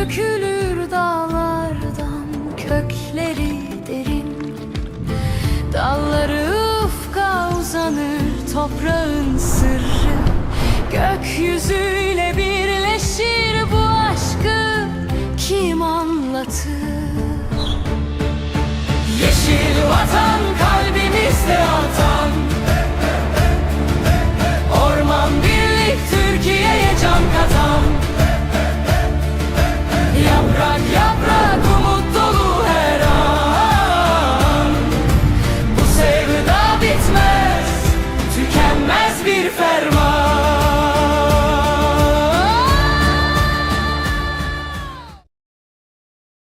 Dökülür dağlardan kökleri derin. Dalları ufka uzanır toprağın sırrı. Gökyüzüyle birleşir bu aşkı kim anlatır?